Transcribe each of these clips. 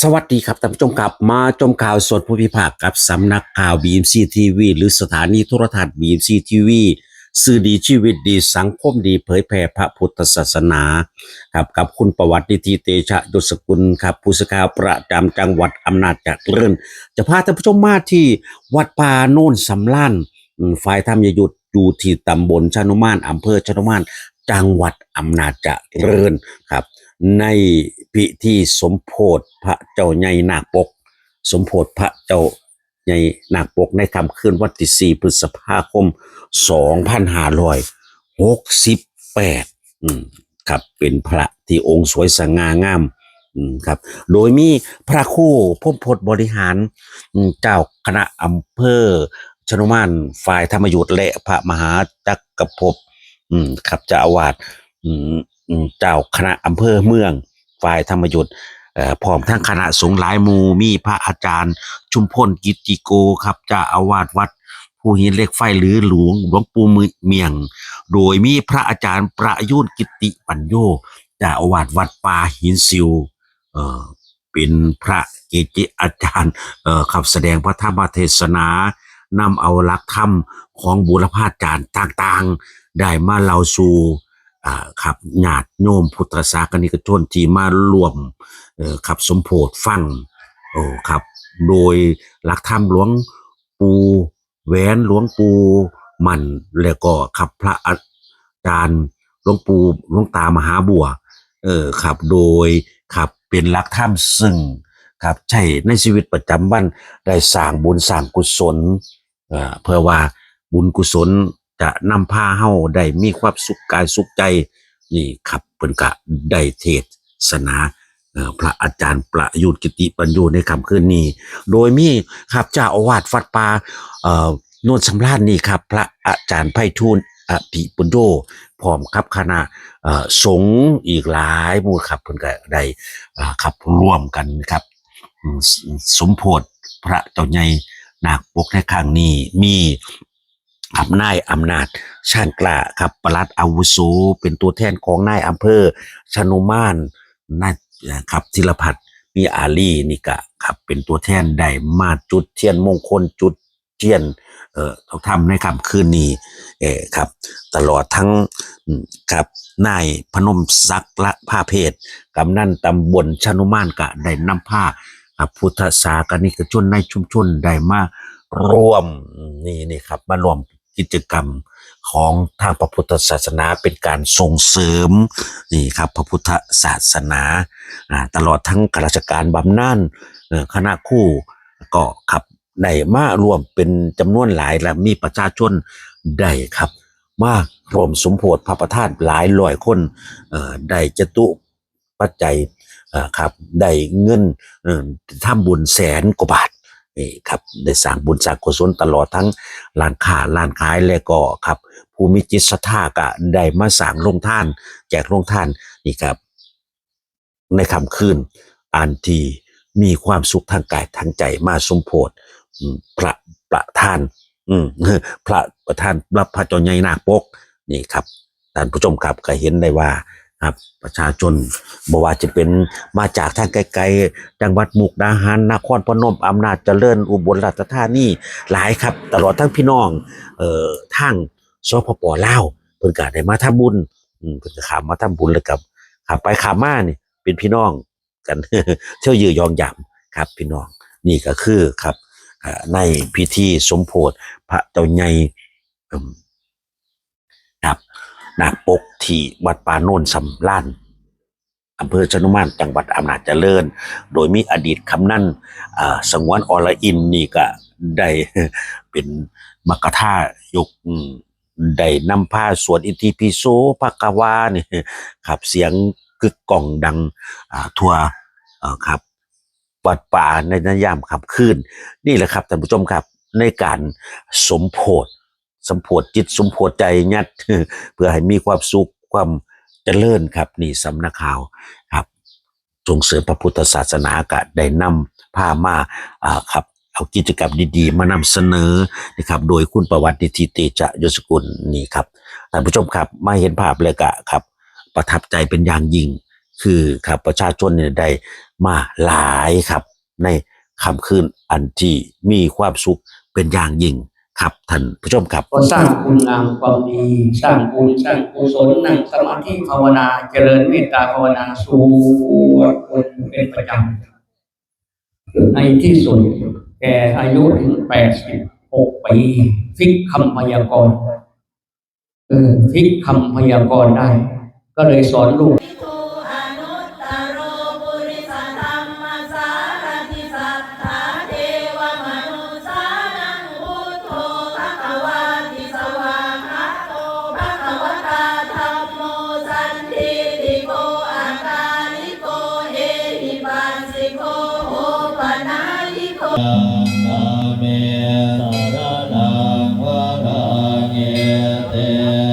สวัสดีครับท่านผู้ชมครับมาชมข่าวสดผู้พิพากษ์กับสำนักข่าว BMC TV หรือสถานีโทรทัศน์ BMC TV สื่อดีชีวิตดีสังคมดีเผยแผ่พระพุทธศาสนาครับกับคุณประวัตินิติเตชะยศกุลครับผู้สื่อข่าวประจำจังหวัดอำนาจเจริญจะพาท่านผู้ชมมาที่วัดป่าโน่นสำล้านฝ่ายธรรมยยุทธอยู่ที่ตำบลชานุมานอำเภอชานุมานจังหวัดอำนาจเจริญครับ ในพิธีสมโพธิพระเจ้าใหญ่นาคปก สมโพธิพระเจ้าใหญ่นาคปกในค่ำคืนวันที่4พฤษภาคม2568อืมครับเป็นพระที่องค์สวยสง่างามอืมครับ โดยมีพระคู่พมพดบริหารเจ้าคณะอำเภอชนุมานฝ่ายธรรมยุทธและพระมหาจักรภพครับจ้าอาวาส เจ้าคณะอำเภอเมืองฝ่ายธรรมยุทธ์พร้อมทั้งคณะสงฆ์หลายมูมีพระอาจารย์ ชุมพลกิติโกครับเจ้าอาวาสวัดภูหินเล็กไฟหรือหลวงหลวงปู่มือเมียง โดยมีพระอาจารย์ประยุทธ์กิติปัญโยเจ้าอาวาสวัดป่าหินซิวเออเป็นพระเกจิอาจารย์เออขับแสดงพระธรรมเทศนานำเอาหลักธรรมของบุรพาจารย์ต่างๆ ได้มาเล่าสู่ อ่าครับญาติโยมพุทธศาสนิกชนที่มารวมเอ่อครับสมโพธิฟังโอ้ครับ โดยหลักธรรมหลวงปูแหวนหลวงปูมันแล้วก็ครับพระอาจารย์หลวงปูหลวงตามหาบัว เออครับโดยครับเป็นหลักธรรมซึ่งครับใช่ในชีวิตประจำวันได้สร้างบุญสร้างกุศลเอ่อเพื่อว่าบุญกุศล จะนำพาเฮาได้มีความสุขกายสุขใจ นี่ครับเพิ่นก็ได้เทศนาพระอาจารย์ประยุทธ์กิติปัญโยในคำคืนนี้ โดยมีครับเจ้าอาวาสวัดปาเอ่อโนนสำราญนี่ครับ พระอาจารย์ไพฑูรย์อภิปุญโยพร้อมครับคณะเอ่อสงฆ์อีกหลายหมู่ครับเพิ่นก็ได้ครับร่วมกันครับ สมโพธพระเจ้าใหญ่นาคปกในครั้งนี้มี ครับนายอำนาจชาญกล้าครับประลัดอาวุโสเป็นตัวแทนของนายอำเภอชนุมานนายครับธีรพัฒน์มีอาลีนี่ก็ครับเป็นตัวแทนได้มาจุดเทียนมงคลจุดเทียนเอ่อเขาทำในคำคืนนี้เออครับ ตลอดทั้งครับนายพนมศักดิ์ละผ้าเพศกำนันตำบลชนุมานก็ได้นำผ้าครับพุทธศาสนิกชนในชุมชนได้มาร่วมนี่นี่ครับ มารวม กิจกรรมของทางพระพุทธศาสนาเป็นการส่งเสริมนี่ครับพระพุทธศาสนาตลอดทั้งข้าราชการบำนาญคณะคู่ก็ครับได้มารวมเป็นจำนวนหลายและมีประชาชนได้ครับ มารวมสมโพธิพระประธานหลายร้อยคนได้จตุปัจจัยครับได้เงินเอ่อทำบุญแสนกว่าบาท นี่ครับได้สร้างบุญสร้างกุศลตลอดทั้งร้านค้าร้านขายและก็ครับภูมิจิตศรัทธาก็ได้มาสร้างโรงท่าน แจกโรงท่านนี่ครับ ในค่ำคืนอันที่มีความสุขทางกายทางใจมาสมโพธพระประธาน อืมพระประธานรับพระจ้าใหญ่นาคปก นี่ครับท่านผู้ชมครับก็เห็นได้ว่า ครับประชาชนบ่ว่าจะเป็นมาจากทางไกลๆจังหวัดมุกดาหารนครพนมอำนาจเจริญอุบลราชธานีหลายครับ ตลอดทั้งพี่น้องเอ่อทางสปปลาวเพิ่นก็ได้มาทำบุญอืมเพิ่นก็ขามมาทำบุญแล้วกับขับไปขามมานี่เป็นพี่น้องกันเที่ยวยือยองยามครับ พี่น้องนี่ก็คือครับในพิธีสมโพธิพระเจ้าใหญ่ นาคปกที่วัดป่าโนนสำล้านอำเภอชนุมานจังหวัดอำนาจเจริญ โดยมีอดีตคำนั่นสงวนอรอินนี่ก็ได้เป็นมกกะท่ายกได้นำผ้าสวดอิติปิโสภควานี่ครับเสียงกึกก้องดังทั่วครับวัดป่าในนยามขับคืนนี่แหละครับท่านผู้ชมครับในการสมโพธ สมโพธจิตสมโพธใจยัดเพื่อให้มีความสุขความเจริญครับ นี่สำนักข่าวครับส่งเสริมพระพุทธศาสนาก็ได้นำพามาอ่าครับเอากิจกรรมดีๆ มานำเสนอนะครับ โดยคุณประวัตินิติเตจะยศกุลนี่ครับท่านผู้ชมครับมาเห็นภาพเลยกะครับ ประทับใจเป็นอย่างยิ่ง คือครับประชาชนเนี่ยได้มาหลายครับ ในค่ำคืนอันที่มีความสุขเป็นอย่างยิ่ง ครับท่านผู้ชมครับ ก็สร้างคุณงามความดี สร้างบุญสร้างกุศลนั่งสมาธิภาวนาเจริญเมตตาภาวนาสวดมนต์เป็นประจำในที่สุดแกอายุถึงแปดสิบหกปีฟิกคำพยากรณ์เออฟิกคำพยากรณ์ได้ ก็เลยสอนลูก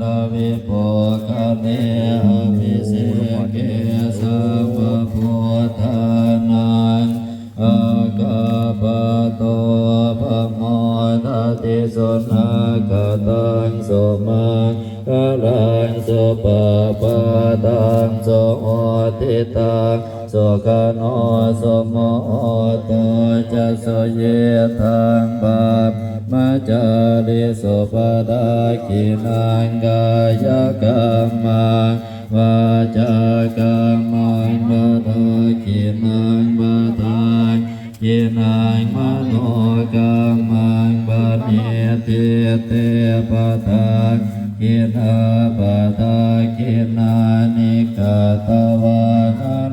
นวิปกาเนอภิเสเกสัมพุทธานังอากาปโตภะโมทตติสุนักตังสุมังกาลังสุปปะตังสุโอติตังสุขโนสุโมโตจะสุเยทังบาป มาจาริสุปดาคินังกายกรรมังวาจากรรมังบาทคินังบาทานคินังมโนกรรมังบาเนติเตปะทาคินาปะทาคินานิกาตวานา